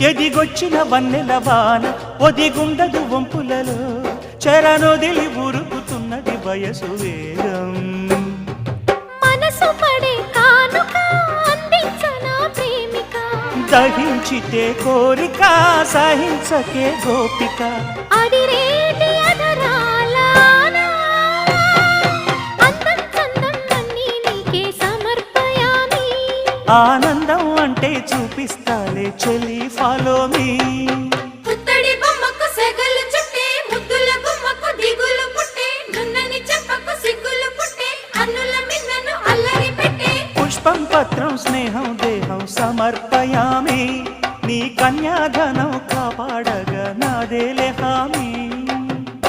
కురిపించిన వన్నెల వాన ఒదిగుండదు వంపులలో చెరనొదిలి ఉరుకుతున్నది వయసు వేగం మనసు పడే కానుక దహించితే కోరిక సహించకే గోపిక. అడిరేటి ఆనందం అంటే చూపిస్తాలే చెలి ఫాలో మీ పుష్పం పత్రం స్నేహం దేహం సమర్పయామి. నీ కన్యాధనం కాపాడగా నాదేలే హామీ.